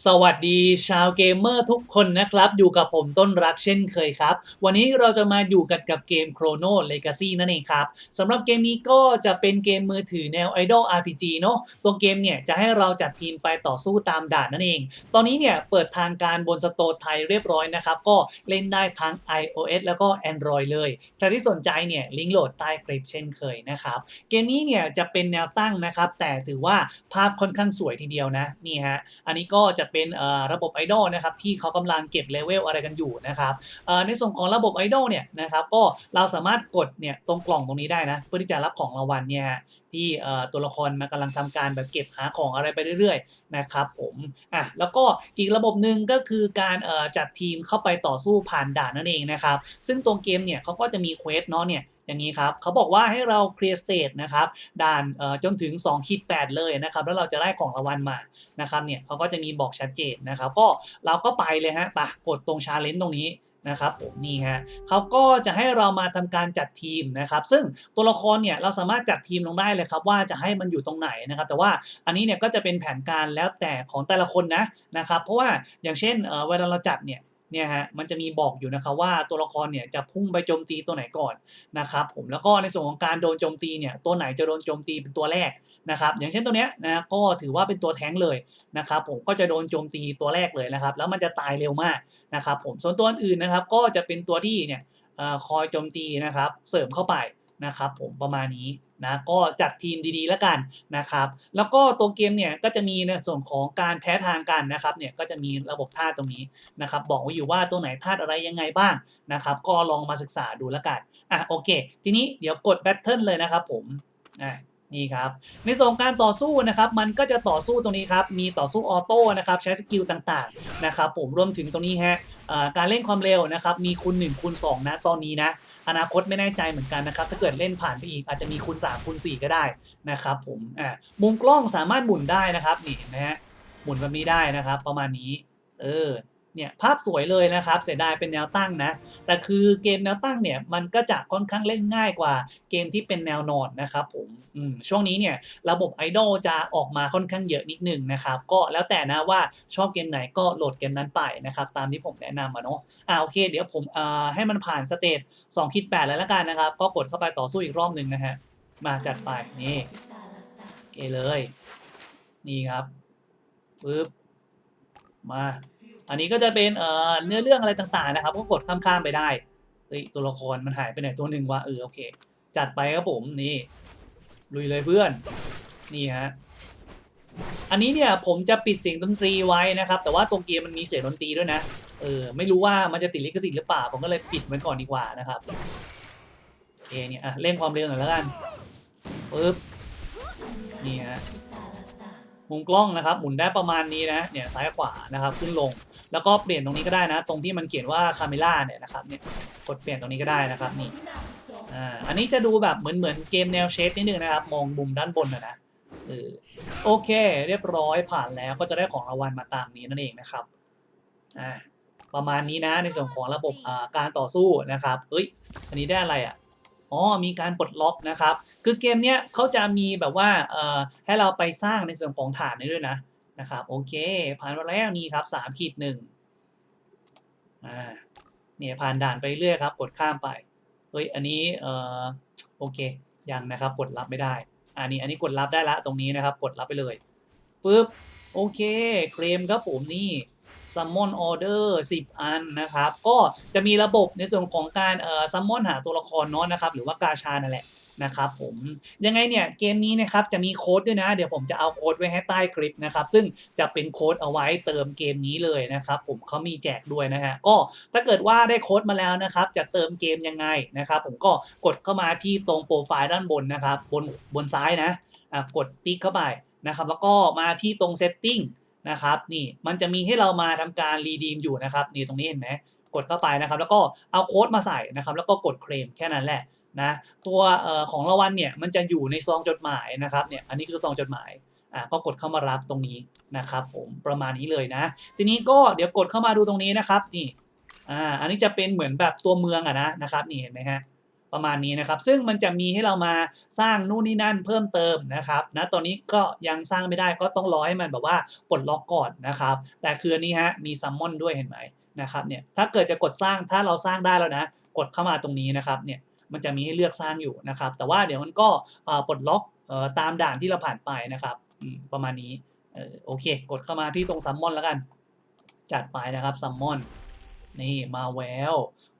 สวัสดีชาวเกมเมอร์ทุกคนนะครับ อยู่กับผมต้นรักเช่นเคยครับ วันนี้เราจะมาอยู่กันกับเกม Chrono Legacy นั่นเองครับสำหรับเกมนี้ก็จะเป็นเกมมือถือแนว Idol RPG เนอะตัวเกมเนี่ยจะให้เราจัดทีมไปต่อสู้ตามด่านนั่นเอง ตอนนี้เนี่ยเปิดทางการบนสโตร์ไทยเรียบร้อยนะครับ ก็เล่นได้ทั้ง iOS แล้วก็ Android เลยใครที่สนใจเนี่ยลิงก์โหลดใต้คลิปเช่นเคยนะครับเกมนี้เนี่ยจะเป็นแนวตั้งนะครับแต่ถือว่าภาพค่อนข้างสวยทีเดียวนะนี่ฮะอันนี้ก็จะะเป็นระบบไอดอลนะครับที่เขากำลังเก็บเลเวลอะไรกันอยู่นะครับในส่วนของระบบไอดอลเนี่ยนะครับก็เราสามารถกดเนี่ยตรงกล่องตรงนี้ได้นะเพื่อที่จะรับของรางวัลเนี่ยที่ตัวละครมันกำลังทำการแบบเก็บหาของอะไรไปเรื่อยๆนะครับผมอะแล้วก็อีกระบบหนึ่งก็คือการจัดทีมเข้าไปต่อสู้ผ่านด่านนั่นเองนะครับซึ่งตัวเกมเนี่ยเขาก็จะมีเควสเนาะเนี่ยอย่างนี้ครับเขาบอกว่าให้เราเคลียร์สเต e นะครับด่านจนถึง2ขีด8เลยนะครับแล้วเราจะได้ของรางวัลมานะครับเนี่ยเขาก็จะมีบอกชัดเจนนะครับ ก็เราก็ไปเลยฮะปะกดตรงชาเลนจ์ตรงนี้นะครับผมนี่ฮะเขาก็จะให้เรามาทำการจัดทีมนะครับ ซึ่งตัวละครเนี่ยเราสามารถจัดทีมลงได้เลยครับ ว่าจะให้มันอยู่ตรงไหนนะครับ แต่ว่าอันนี้เนี่ยก็จะเป็นแผนการแล้วแต่ของแต่ละคนนะนะครับ เพราะว่าอย่างเช่นเอ่อเวลาเราจัดเนี่ย เนี่ยฮะมันจะมีบอกอยู่นะครับว่าตัวละครเนี่ยจะพุ่งไปโจมตีตัวไหนก่อนนะครับผมแล้วก็ในส่วนของการโดนโจมตีเนี่ยตัวไหนจะโดนโจมตีเป็นตัวแรกนะครับอย่างเช่นตัวเนี้ยนะก็ถือว่าเป็นตัวแท้งเลยนะครับผมก็จะโดนโจมตีตัวแรกเลยนะครับแล้วมันจะตายเร็วมากนะครับผมส่วนตัวอื่นนะครับก็จะเป็นตัวที่เนี่ยคอยโจมตีนะครับเสริมเข้าไป นะครับผมประมาณนี้นะก็จัดทีมดีๆแล้วกันนะครับ แล้วก็ตัวเกมเนี่ยก็จะมีในส่วนของการแพ้ทางกันนะครับเนี่ยก็จะมีระบบธาตุตรงนี้นะครับบอกไว้อยู่ว่าตัวไหนธาตุอะไรยังไงบ้างนะครับ ก็ลองมาศึกษาดูแล้วกันอะโอเค ทีนี้เดี๋ยวกดแบทเทิลเลยนะครับผมอะนี่ครับในส่วนของการต่อสู้นะครับมันก็จะต่อสู้ตรงนี้ครับมีต่อสู้ออโต้นะครับใช้สกิลต่างๆนะครับผมรวมถึงตรงนี้ฮะการเล่นความเร็วนะครับมีคูณ1คูณ2นะตอนนี้นะ อนาคตไม่แน่ใจเหมือนกันนะครับ ถ้าเกิดเล่นผ่านไปอีกอาจจะมีคูณ3คูณ4ก็ได้นะครับผมอ่ามุมกล้องสามารถหมุนได้นะครับนี่เห็นไหมฮะหมุนแบบนี้ได้นะครับ ประมาณนี้ เออ เนี่ยภาพสวยเลยนะครับ เสียดายเป็นแนวตั้งนะ แต่คือเกมแนวตั้งเนี่ยมันก็จะค่อนข้างเล่นง่ายกว่าเกมที่เป็นแนวนอนนะครับผมอืมช่วงนี้เนี่ยระบบไอดอลจะออกมาค่อนข้างเยอะนิดนึงนะครับ ก็แล้วแต่นะว่าชอบเกมไหนก็โหลดเกมนั้นไปนะครับ ตามที่ผมแนะนำมาเนาะอ่าโอเค เดี๋ยวผมอ่าให้มันผ่านสเตจ2คิด8เลยละกันนะครับ ก็กดเข้าไปต่อสู้อีกรอบหนึ่งนะฮะมาจัดไปนี่โอเคเลย นี่ครับปึ๊บมา อันนี้ก็จะเป็นเอ่อเนื้อเรื่องอะไรต่างๆนะครับ ก็กดข้ามๆไปได้เฮ้ยตัวละครมันหายไปไหนตัวหนึ่งวะเออโอเค จัดไปครับผมนี่ลุยเลยเพื่อนนี่ฮะอันนี้เนี่ยผมจะปิดเสียงดนตรีไว้นะครับ แต่ว่าตัวเกมมันมีเสียงดนตรีด้วยนะเออไม่รู้ว่ามันจะติดลิขสิทธิ์หรือเปล่า ผมก็เลยปิดไว้ก่อนดีกว่านะครับโอเคเนี่ยอะเร่งความเร็วหน่อยแล้วกันปึ๊บนี่ฮะ มุมกล้องนะครับ หมุนได้ประมาณนี้นะเนี่ยซ้ายขวานะครับขึ้นลง แล้วก็เปลี่ยนตรงนี้ก็ได้นะ ตรงที่มันเขียนว่าคาเมล่าเนี่ยนะครับเนี่ยกดเปลี่ยนตรงนี้ก็ได้นะครับนี่อ่าอันนี้จะดูแบบเหมือนเหมือนเกมแนวเชฟนิดนึงนะครับ มองมุมด้านบนนะนะเออโอเค เรียบร้อยผ่านแล้วก็จะได้ของรางวัลมาตามนี้นั่นเองนะครับอ่าประมาณนี้นะในส่วนของระบบอ่าการต่อสู้นะครับเอ้ยอันนี้ได้อะไรอะ อ๋อมีการปลดล็อกนะครับ คือเกมเนี้ยเขาจะมีแบบว่าเอ่อให้เราไปสร้างในส่วนของฐานนี้ด้วยนะนะครับโอเคผ่านมาแล้วนี่ครับสามขีดหนึ่งอ่าเนี่ยผ่านด่านไปเรื่อยครับกดข้ามไปเฮ้ยอันนี้เอ่อโอเคยังนะครับกดรับไม่ได้อันนี้อันนี้กดรับได้ละตรงนี้นะครับกดรับไปเลยปึ๊บโอเคเคลมครับผมนี่ Summon Order 10อันนะครับ ก็จะมีระบบในส่วนของการเอ่อ Summon หาตัวละครเนาะนะครับ หรือว่ากาชานั่นแหละนะครับผมยังไงเนี่ยเกมนี้นะครับจะมีโค้ดด้วยนะ เดี๋ยวผมจะเอาโค้ดไว้ให้ใต้คลิปนะครับ ซึ่งจะเป็นโค้ดเอาไว้เติมเกมนี้เลยนะครับ ผมเขามีแจกด้วยนะฮะก็ถ้าเกิดว่าได้โค้ดมาแล้วนะครับ จะเติมเกมยังไงนะครับ ผมก็กดเข้ามาที่ตรงโปรไฟล์ด้านบนนะครับ บนบนซ้ายนะอะกดติ๊กเข้าไปนะครับ แล้วก็มาที่ตรง setting นะครับนี่มันจะมีให้เรามาทำการรีดีมอยู่นะครับนี่ตรงนี้เห็นไหมกดเข้าไปนะครับ แล้วก็เอาโค้ดมาใส่นะครับ แล้วก็กดเคลมแค่นั้นแหละนะตัวออของรางวัลเนี่ยมันจะอยู่ในซองจดหมายนะครับเนี่ยอันนี้คือซองจดหมายอ่าก็กดเข้ามารับตรงนี้นะครับผมประมาณนี้เลยนะ ทีนี้ก็เดี๋ยวกดเข้ามาดูตรงนี้นะครับนี่อ่าอันนี้จะเป็นเหมือนแบบตัวเมืองอะนะนะครับนี่เห็นไหมฮะ ประมาณนี้นะครับ ซึ่งมันจะมีให้เรามาสร้างนู่นนี่นั่นเพิ่มเติมนะครับนะตอนนี้ก็ยังสร้างไม่ได้ก็ต้องรอให้มันแบบว่าปลดล็อกก่อนนะครับ แต่คืออันนี้ฮะมีซัมมอนด้วยเห็นไหมนะครับเนี่ยถ้าเกิดจะกดสร้างถ้าเราสร้างได้แล้วนะ กดเข้ามาตรงนี้นะครับเนี่ยมันจะมีให้เลือกสร้างอยู่นะครับ แต่ว่าเดี๋ยวมันก็ปลดล็อกตามด่านที่เราผ่านไปนะครับประมาณนี้โอเค กดเข้ามาที่ตรงซัมมอนแล้วกัน จัดไปนะครับซัมมอน นี่มาแวว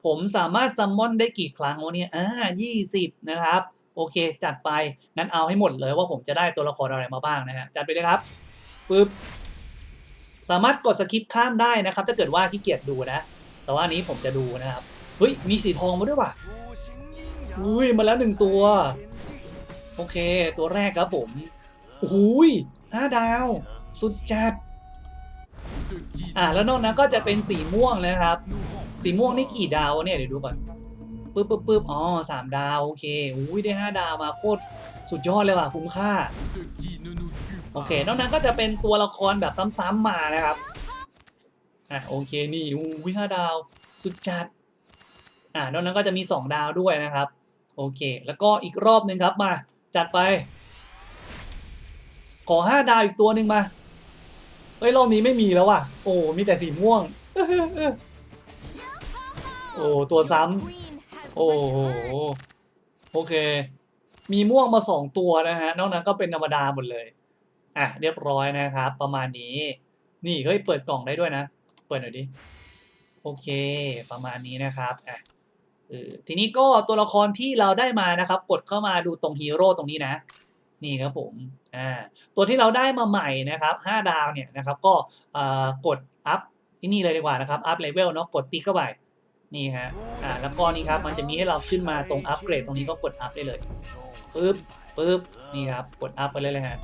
ผมสามารถซัมมอนได้กี่ครั้งวะเนี่ยอ่ายี่สิบนะครับ โอเค จัดไป งั้นเอาให้หมดเลยว่าผมจะได้ตัวละครอะไรมาบ้างนะฮะ จัดไปเลยครับปึ๊บ สามารถกดสคิปข้ามได้นะครับ ถ้าเกิดว่าขี้เกียจดูนะ แต่ว่าอันนี้ผมจะดูนะครับ เฮ้ย มีสีทองมาด้วยว่ะอุ้ย มาแล้วหนึ่งตัว โอเค ตัวแรกครับผมโอ้ยห้าดาว สุดจัด อ่าแล้วนอกนั้นก็จะเป็นสีม่วงนะครับ สีม่วงนี่กี่ดาวเนี่ยเดี๋ยวดูก่อนปึ๊บปึ๊บปึ๊บอ๋อสามดาวโอเคอุ้ยได้ห้าดาวมาโคตรสุดยอดเลยว่ะคุ้มค่าโอเคนอกนั้นก็จะเป็นตัวละครแบบซ้ำๆมานะครับอะโอเคนี่อุ้ยห้าดาวสุดจัดอ่านอกนั้นก็จะมี 2 ดาวด้วยนะครับ โอเค แล้วก็อีกรอบหนึ่งครับมา จัดไป ขอ 5 ดาวอีกตัวหนึ่งมา เฮ้ยรอบนี้ไม่มีแล้วว่ะ โอ้มีแต่สีม่วง โอ้ตัวซ้ำโอ้โหโอเค มีม่วงมาสองตัวนะฮะ นอกนั้นก็เป็นธรรมดาหมดเลย อะเรียบร้อยนะครับ ประมาณนี้ นี่เฮ้ยเปิดกล่องได้ด้วยนะ เปิดหน่อยดิ โอเค ประมาณนี้นะครับอะทีนี้ก็ตัวละครที่เราได้มานะครับ กดเข้ามาดูตรงฮีโร่ตรงนี้นะ นี่ครับผม อ่าตัวที่เราได้มาใหม่นะครับ5ดาวเนี่ยนะครับก็กดอัพที่นี่เลยดีกว่านะครับอัพเลเวลเนาะกดติ๊กเข้าไปนี่ฮะอ่าแล้วก็นี่ครับมันจะมีให้เราขึ้นมาตรงอัพเกรดตรงนี้ก็กดอัพได้เลยปึ๊บปึ๊บนี่ครับกดอัพไปเลยเลยฮะ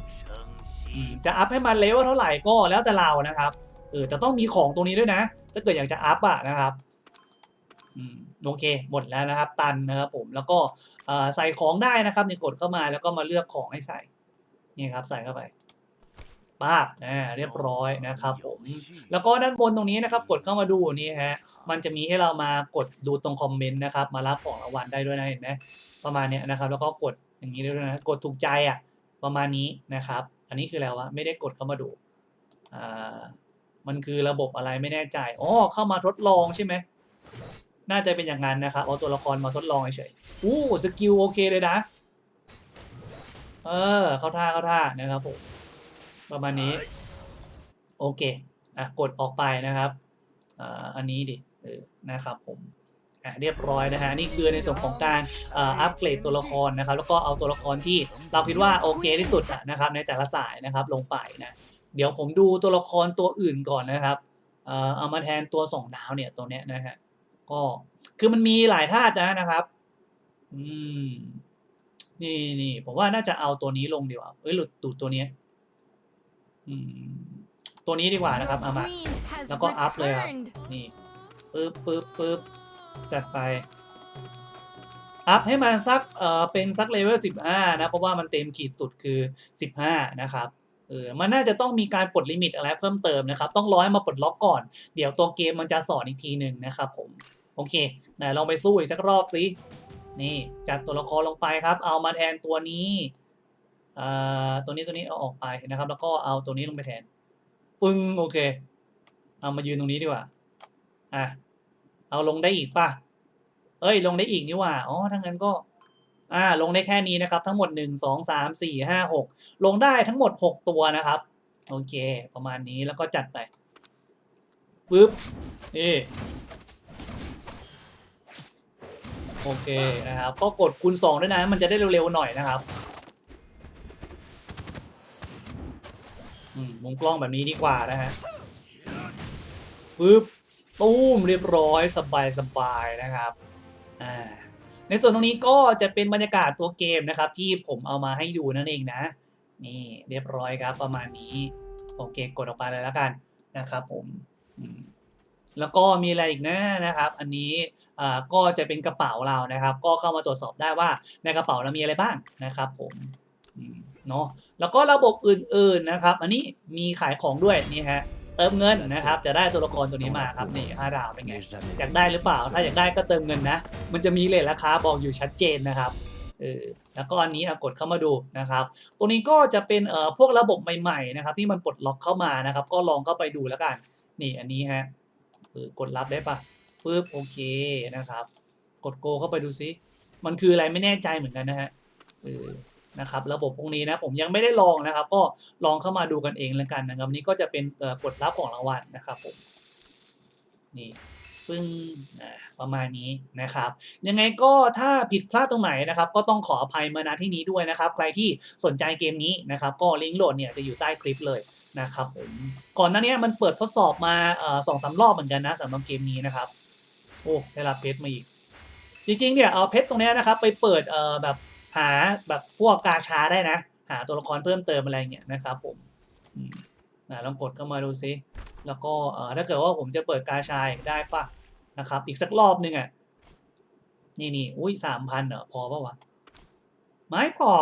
จะอัพให้มันเลเวลเท่าไหร่ก็แล้วแต่เรานะครับเออแต่ต้องมีของตรงนี้ด้วยนะ ถ้าเกิดอยากจะอัพอะนะครับอืมโอเคหมดแล้วนะครับ ตันนะครับผมแล้วก็ใส่ของได้นะครับเนี่ยกดเข้ามาแล้วก็มาเลือกของให้ใส่ นี่ครับใส่เข้าไปป้าบอ่าเรียบร้อยนะครับผมแล้วก็ด้านบนตรงนี้นะครับ กดเข้ามาดูนี่ฮะมันจะมีให้เรามากดดูตรงคอมเมนต์นะครับ มารับของรางวัลได้ด้วยนะเห็นไหมประมาณเนี้ยนะครับ แล้วก็กดอย่างนี้ได้ด้วยนะกดถูกใจอะประมาณนี้นะครับ อันนี้คืออะไรวะไม่ได้กดเข้ามาดูอ่ามันคือระบบอะไรไม่แน่ใจอ๋อเข้ามาทดลองใช่ไหมน่าจะเป็นอย่างนั้นนะครับเอาตัวละครมาทดลองเฉยๆอู้สกิลโอเคเลยนะ เออ เข้าท่าเข้าท่านะครับผมประมาณนี้ โอเค อะ กดออกไปนะครับอ่าอันนี้ดิเออนะครับผมอะเรียบร้อยนะฮะนี่คือในส่วนของการอ่าอัปเกรดตัวละครนะครับ แล้วก็เอาตัวละครที่เราคิดว่าโอเคที่สุดอะนะครับ ในแต่ละสายนะครับลงไปนะเดี๋ยวผมดูตัวละครตัวอื่นก่อนนะครับเอ่อเอามาแทนตัวสองดาวเนี่ยตัวเนี้ยนะฮะก็คือมันมีหลายธาตุนะนะครับ อืม นี่นี่ผมว่าน่าจะเอาตัวนี้ลงดีกว่าเอ้ยหลุดตูดตัวเนี้ยอืมตัวนี้ดีกว่านะครับเอามาแล้วก็อัพเลยครับนี่ปึ๊บปึ๊บปึ๊บจัดไป อัพให้มันสักเอ่อเป็นสักเลเวลสิบห้านะ เพราะว่ามันเต็มขีดสุดคือสิบห้านะครับเออมันน่าจะต้องมีการปลดลิมิตอะไรเพิ่มเติมนะครับ ต้องรอให้มาปลดล็อกก่อน เดี๋ยวตัวเกมมันจะสอนอีกทีหนึ่งนะครับผม โอเคไหนลองไปสู้อีกสักรอบสิ นี่จัดตัวละครลงไปครับ เอามาแทนตัวนี้ตัวนี้ตัวนี้เอาออกไปนะครับ แล้วก็เอาตัวนี้ลงไปแทน ปึ้งโอเค เอามายืนตรงนี้ดีกว่าอะเอาลงได้อีกป่ะเอ้ย ลงได้อีกนี่ว่าอ๋อทั้างนั้นก็อ่าลงได้แค่นี้นะครับ ทั้งหมดหนึ่งสองสามสี่ห้าหกลงได้ทั้งหมดหกตัวนะครับ โอเค ประมาณนี้แล้วก็จัดไปปึ๊บนี่ โอเคนะครับก็กดคูณสองด้วยนะมันจะได้เร็วๆหน่อยนะครับมุมกล้องแบบนี้ดีกว่านะฮะปึ๊บตู้มเรียบร้อยสบายสบายๆนะครับอ่าในส่วนตรงนี้ก็จะเป็นบรรยากาศตัวเกมนะครับ ที่ผมเอามาให้ดูนั่นเองนะ นี่เรียบร้อยครับประมาณนี้ โอเคกดออกไปเลยแล้วกันนะครับผม แล้วก็มีอะไรอีกนะนะครับ อันนี้ก็จะเป็นกระเป๋าเรานะครับ ก็เข้ามาตรวจสอบได้ว่าในกระเป๋าเรามีอะไรบ้างนะครับผมเนาะแล้วก็ระบบอื่นๆนะครับ อันนี้มีขายของด้วยนี่ฮะเติมเงินนะครับ จะได้ตัวละครตัวนี้มาครับนี่ห้าดาวเป็นไงอยากได้หรือเปล่า ถ้าอยากได้ก็เติมเงินนะ มันจะมีเลทราคาบอกอยู่ชัดเจนนะครับเออแล้วก็อันนี้กดเข้ามาดูนะครับ ตัวนี้ก็จะเป็นเอ่อพวกระบบใหม่ๆนะครับ ที่มันปลดล็อกเข้ามานะครับ ก็ลองเข้าไปดูแล้วกัน นี่อันนี้ฮะ เออกดรับได้ปะปึ๊บโอเคนะครับ กดโกเข้าไปดูซิมันคืออะไรไม่แน่ใจเหมือนกันนะฮะเออนะครับ ระบบพวกนี้นะผมยังไม่ได้ลองนะครับ ก็ลองเข้ามาดูกันเองแล้วกันนะครับนี่ก็จะเป็นกดรับของรางวัลนะครับผมนี่ซึ่งประมาณนี้นะครับ ยังไงก็ถ้าผิดพลาดตรงไหนนะครับ ก็ต้องขออภัยมาณที่นี้ด้วยนะครับ ใครที่สนใจเกมนี้นะครับ ก็ลิงก์โหลดเนี่ยจะอยู่ใต้คลิปเลย นะครับผมก่อนหน้านี้มันเปิดทดสอบมาสองสามรอบเหมือนกันนะสำหรับเกมนี้นะครับโอ้ได้รับเพชรมาอีก จริงๆเนี่ยเอาเพชรตรงนี้นะครับ ไปเปิดเอ่อแบบหาแบบพวกกาชาได้นะ หาตัวละครเพิ่มเติมอะไรเงี้ยนะครับผมอืมนะลองกดเข้ามาดูซิแล้วก็เอ่อถ้าเกิดว่าผมจะเปิดกาชาได้ปะนะครับ อีกสักรอบหนึงอะนี่นี่อุ้ยสามพันเหรอพอปะวะไม่พอ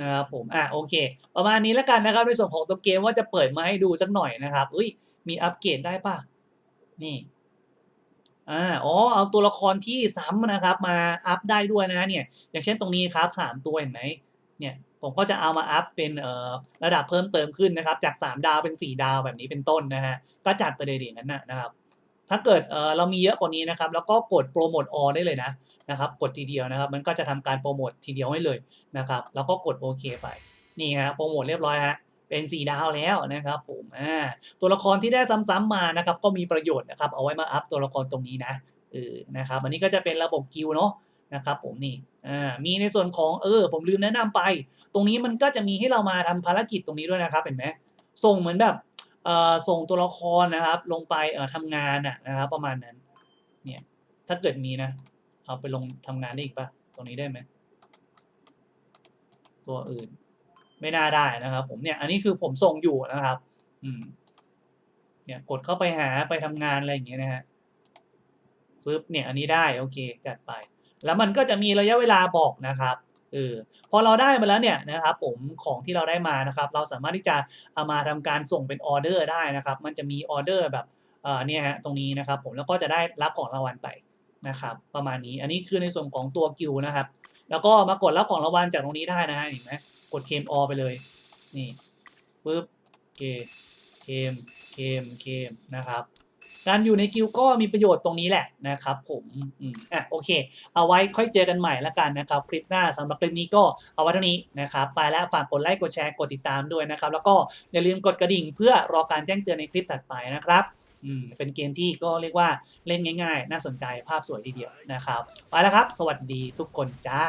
นะครับผมอะโอเค ประมาณนี้แล้วกันนะครับ ในส่วนของตัวเกมว่าจะเปิดมาให้ดูสักหน่อยนะครับอุ้ยมีอัปเกรดได้ปะนี่อ่าอ๋อเอาตัวละครที่ซ้ำนะครับ มาอัพได้ด้วยนะเนี่ย อย่างเช่นตรงนี้ครับสามตัวเห็นไหมเนี่ยผมก็จะเอามาอัพเป็นเอ่อระดับเพิ่มเติมขึ้นนะครับ จาก 3 ดาวเป็น 4 ดาวแบบนี้เป็นต้นนะฮะก็จัดไปเลยอย่างนั้นนะครับ ถ้าเกิดเออเรามีเยอะกว่านี้นะครับ แล้วก็กดโปรโมทออได้เลยนะ นะครับ กดทีเดียวนะครับ มันก็จะทำการโปรโมททีเดียวให้เลยนะครับ แล้วก็กดโอเคไป นี่ฮะโปรโมทเรียบร้อยฮะเป็น4ดาวแล้วนะครับผมอ่าตัวละครที่ได้ซ้ำๆมานะครับ ก็มีประโยชน์นะครับ เอาไว้มาอัพตัวละครตรงนี้นะเออนะครับอันนี้ก็จะเป็นระบบกิลเนาะนะครับผมนี่อ่ามีในส่วนของเออ ผมลืมแนะนำไป ตรงนี้มันก็จะมีให้เรามาทำภารกิจตรงนี้ด้วยนะครับเห็นไหมส่งเหมือนแบบเอ่อส่งตัวละครนะครับ ลงไปเอ่อทำงานอะนะครับ ประมาณนั้นเนี่ยถ้าเกิดมีนะ เอาไปลงทำงานได้อีกปะตรงนี้ได้ไหมตัวอื่น ไม่น่าได้นะครับ ผมเนี่ยอันนี้คือผมส่งอยู่นะครับ อืม เนี่ยกดเข้าไปหาไปทำงานอะไรอย่างเงี้ยนะฮะปึ๊บเนี่ยอันนี้ได้โอเคจัดไป แล้วมันก็จะมีระยะเวลาบอกนะครับเออพอเราได้มาแล้วเนี่ยนะครับผมของที่เราได้มานะครับ เราสามารถที่จะเอามาทำการส่งเป็นออเดอร์ได้นะครับ มันจะมีออเดอร์แบบเออเนี่ยฮะตรงนี้นะครับ ผมแล้วก็จะได้รับของรางวัลไป นะครับประมาณนี้อันนี้คือในส่วนของตัวกิลนะครับ แล้วก็มากดรับของรางวัลจากตรงนี้ได้นะฮะเห็นไหมกดเคมออไปเลย นี่ปึ๊บเคเคมเคมเคมนะครับการอยู่ในกิลด์ก็มีประโยชน์ตรงนี้แหละนะครับผมอืมอะโอเค เอาไว้ค่อยเจอกันใหม่ละกันนะครับ คลิปหน้าสำหรับคลิปนี้ก็เอาไว้เท่านี้นะครับ ไปแล้วฝากกดไลค์กดแชร์กดติดตามด้วยนะครับ แล้วก็อย่าลืมกดกระดิ่งเพื่อรอการแจ้งเตือนในคลิปถัดไปนะครับ อืมเป็นเกมที่ก็เรียกว่าเล่นง่าย ๆ น่าสนใจภาพสวยทีเดียวนะครับ ไปแล้วครับ สวัสดีทุกคนจ้า